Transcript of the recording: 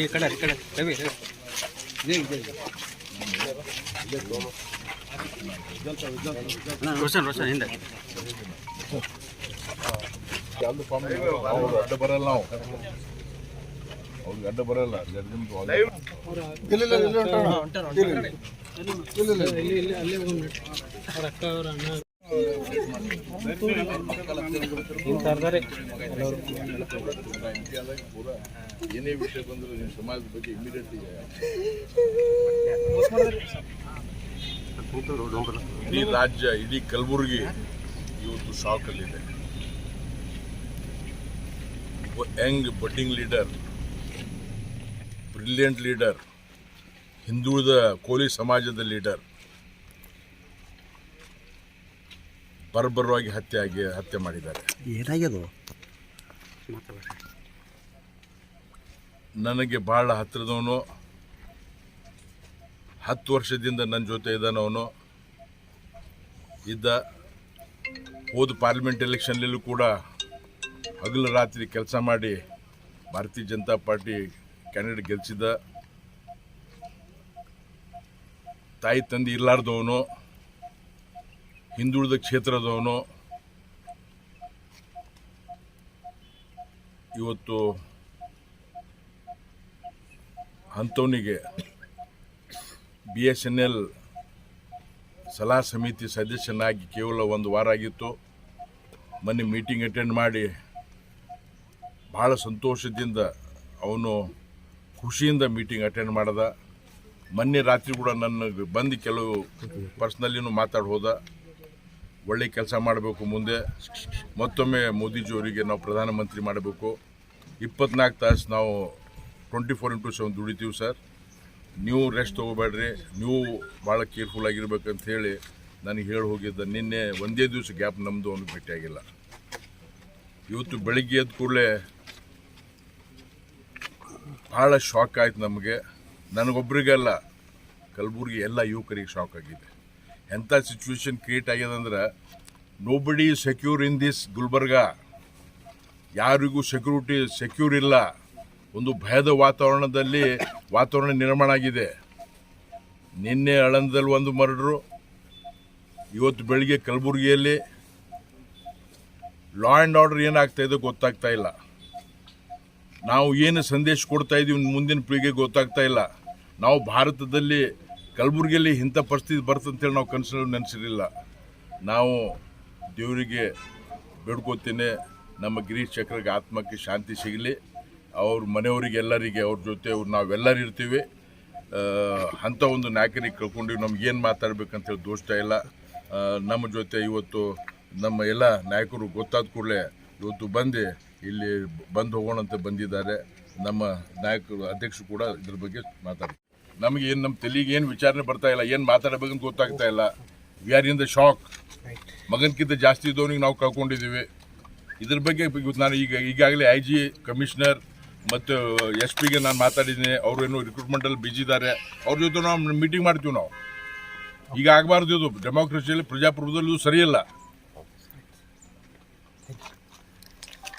ಈ ಕಡೆ ಈ ಕಡೆ. ರವಿ ರವಿ. ರೋಷನ್ ರೋಷನ್ ಹಿಂದೆ. ಅಡ್ಡ ಬರಲ್ಲ. ನಾವು ಅವ್ರಿಗೆ ಅಡ್ಡ ಬರಲ್ಲ. ಜಡ್ಜ್ ಏನೇ ವಿಷಯ ಬಂದರೂ ನಿಮ್ಮ ಸಮಾಜದ ಬಗ್ಗೆ ಇಮಿಡಿಯೇಟ್ ಇಡೀ ರಾಜ್ಯ ಇಡೀ ಕಲಬುರಗಿ ಇವತ್ತು ಶಾಕಲ್ಲಿದೆ young budding leader, brilliant leader, ಹಿಂದುಳಿದ ಕೋಲಿ ಸಮಾಜದ ಲೀಡರ್ ಬರ್ಬರವಾಗಿ ಹತ್ಯೆ ಆಗಿ ಹತ್ಯೆ ಮಾಡಿದ್ದಾರೆ. ಏನಾಗ್ಯದು? ನನಗೆ ಬಹಳ ಹತ್ತಿರದವನು ಹತ್ತು ವರ್ಷದಿಂದ ನನ್ನ ಜೊತೆ ಇದ್ದಾನವನು. ಇದ್ದ ಹೋದ ಪಾರ್ಲಿಮೆಂಟ್ ಎಲೆಕ್ಷನ್ಲೂ ಕೂಡ ಹಗಲು ರಾತ್ರಿ ಕೆಲಸ ಮಾಡಿ ಭಾರತೀಯ ಜನತಾ ಪಾರ್ಟಿ ಕ್ಯಾಂಡಿಡೇಟ್ ಗೆಲ್ಲಿಸಿದ ತಾಯಿ ತಂದೆ ಇರ್ಲಾರ್ದವನು. ಹಿಂದುಳಿದ ಕ್ಷೇತ್ರದವನು ಇವತ್ತು ಅಂಥವನಿಗೆ ಬಿ ಎಸ್ ಎನ್ ಎಲ್ ಸಲಹಾ ಸಮಿತಿ ಸದಸ್ಯನಾಗಿ ಕೇವಲ ಒಂದು ವಾರ ಆಗಿತ್ತು. ಮೊನ್ನೆ ಮೀಟಿಂಗ್ ಅಟೆಂಡ್ ಮಾಡಿ ಭಾಳ ಸಂತೋಷದಿಂದ ಅವನು ಖುಷಿಯಿಂದ ಮೀಟಿಂಗ್ ಅಟೆಂಡ್ ಮಾಡ್ದ. ಮೊನ್ನೆ ರಾತ್ರಿ ಕೂಡ ನನ್ನ ಬಂದು ಕೆಲವು ಪರ್ಸ್ನಲ್ಲಿನೂ ಮಾತಾಡ್ಬೋದ ಒಳ್ಳೆ ಕೆಲಸ ಮಾಡಬೇಕು ಮುಂದೆ. ಮತ್ತೊಮ್ಮೆ ಮೋದಿಜಿಯವರಿಗೆ ನಾವು ಪ್ರಧಾನಮಂತ್ರಿ ಮಾಡಬೇಕು. ಇಪ್ಪತ್ನಾಲ್ಕು ತಾಸು ನಾವು ಟ್ವೆಂಟಿ ಫೋರ್ ಇಂಟು ಸೆವೆನ್ ದುಡಿತೀವಿ ಸರ್. ನೀವು ರೆಸ್ಟ್ ತೊಗೋಬೇಡ್ರಿ. ನೀವು ಭಾಳ ಕೇರ್ಫುಲ್ ಆಗಿರ್ಬೇಕಂತ ಹೇಳಿ ನನಗೆ ಹೇಳಿ ಹೋಗಿದ್ದ. ನಿನ್ನೆ ಒಂದೇ ದಿವಸ ಗ್ಯಾಪ್ ನಮ್ಮದು ಒಂದು ಭೇಟಿಯಾಗಿಲ್ಲ ಇವತ್ತು ಬೆಳಿಗ್ಗೆ ಎದ್ದ ಕೂಡಲೇ ಭಾಳ ಶಾಕ್ ಆಯ್ತು ನಮಗೆ. ನನಗೊಬ್ಬರಿಗೆಲ್ಲ ಕಲಬುರ್ಗಿ ಎಲ್ಲ ಯುವಕರಿಗೆ ಶಾಕ್ ಆಗಿದೆ. ಎಂಥ situation create ಆಗ್ಯದಂದ್ರೆ nobody secure in this Gulbarga. ಯಾರಿಗೂ ಸೆಕ್ಯೂರಿಟಿ ಸೆಕ್ಯೂರ್ ಇಲ್ಲ. ಒಂದು ಭಯದ ವಾತಾವರಣದಲ್ಲಿ ವಾತಾವರಣ ನಿರ್ಮಾಣ ಆಗಿದೆ. ನಿನ್ನೆ ಅಳಂದದಲ್ಲಿ ಒಂದು ಮರ್ಡ್ರು, ಇವತ್ತು ಬೆಳಿಗ್ಗೆ ಕಲಬುರಗಿಯಲ್ಲಿ. ಲಾ ಆ್ಯಂಡ್ ಆರ್ಡರ್ ಏನಾಗ್ತಾ ಇದೆ ಗೊತ್ತಾಗ್ತಾ ಇಲ್ಲ. ನಾವು ಏನು ಸಂದೇಶ ಕೊಡ್ತಾ ಇದ್ದೀವಿ ಮುಂದಿನ ಪೀಳಿಗೆ ಗೊತ್ತಾಗ್ತಾ ಇಲ್ಲ. ನಾವು ಭಾರತದಲ್ಲಿ ಕಲಬುರಗಿಯಲ್ಲಿ ಇಂಥ ಪರಿಸ್ಥಿತಿ ಬರ್ತಂತೇಳಿ ನಾವು ಕನಸಲ್ಲಿ ನೆನೆಸಿರಲಿಲ್ಲ. ನಾವು ದೇವರಿಗೆ ಬೇಡ್ಕೋತೀನಿ ನಮ್ಮ ಗಿರೀಶ್ ಚಕ್ರಗೆ ಆತ್ಮಕ್ಕೆ ಶಾಂತಿ ಸಿಗಲಿ. ಅವ್ರ ಮನೆಯವರಿಗೆ ಎಲ್ಲರಿಗೆ ಅವ್ರ ಜೊತೆ ಅವ್ರು ನಾವೆಲ್ಲರೂ ಇರ್ತೀವಿ. ಅಂಥ ಒಂದು ನಾಯಕರಿಗೆ ಕಳ್ಕೊಂಡಿವಿ ನಮ್ಗೇನು ಮಾತಾಡ್ಬೇಕಂತೇಳಿ ದೋಷ ಇಲ್ಲ. ನಮ್ಮ ಜೊತೆ ಇವತ್ತು ನಮ್ಮ ಎಲ್ಲ ನಾಯಕರು ಗೊತ್ತಾದ ಕೂಡಲೇ ಇವತ್ತು ಬಂದು ಇಲ್ಲಿ ಬಂದು ಹೋಗೋಣ ಅಂತ ಬಂದಿದ್ದಾರೆ. ನಮ್ಮ ನಾಯಕರು, ಅಧ್ಯಕ್ಷರು ಕೂಡ ಇದ್ರ ಬಗ್ಗೆ ಮಾತಾಡ್ತಾರೆ. ನಮಗೆ ಏನು ನಮ್ಮ ತಲೆಗೆ ಏನು ವಿಚಾರಣೆ ಬರ್ತಾ ಇಲ್ಲ, ಏನು ಮಾತಾಡಬೇಕಂತ ಗೊತ್ತಾಗ್ತಾ ಇಲ್ಲ. We are in the shock ಮಗನಕ್ಕಿಂತ ಜಾಸ್ತಿ ಇದ್ದವನಿಗೆ ನಾವು ಕಳ್ಕೊಂಡಿದ್ದೀವಿ. ಇದ್ರ ಬಗ್ಗೆ ನಾನು ಈಗ ಈಗಾಗಲೇ ಐ ಜಿ ಕಮಿಷನರ್ ಮತ್ತು ಎಸ್ ಪಿಗೆ ನಾನು ಮಾತಾಡಿದ್ದೀನಿ. ಅವರು ಏನು ರಿಕ್ರೂಟ್ಮೆಂಟಲ್ಲಿ ಬಿಜಿ ಇದ್ದಾರೆ. ಅವ್ರ ಜೊತೆ ನಾವು ಮೀಟಿಂಗ್ ಮಾಡ್ತೀವಿ ನಾವು. ಈಗ ಆಗಬಾರ್ದು ಇದು. ಡೆಮೋಕ್ರಸಿಯಲ್ಲಿ ಪ್ರಜಾಪ್ರಭುತ್ವದಲ್ಲಿ ಇದು ಸರಿಯಲ್ಲ.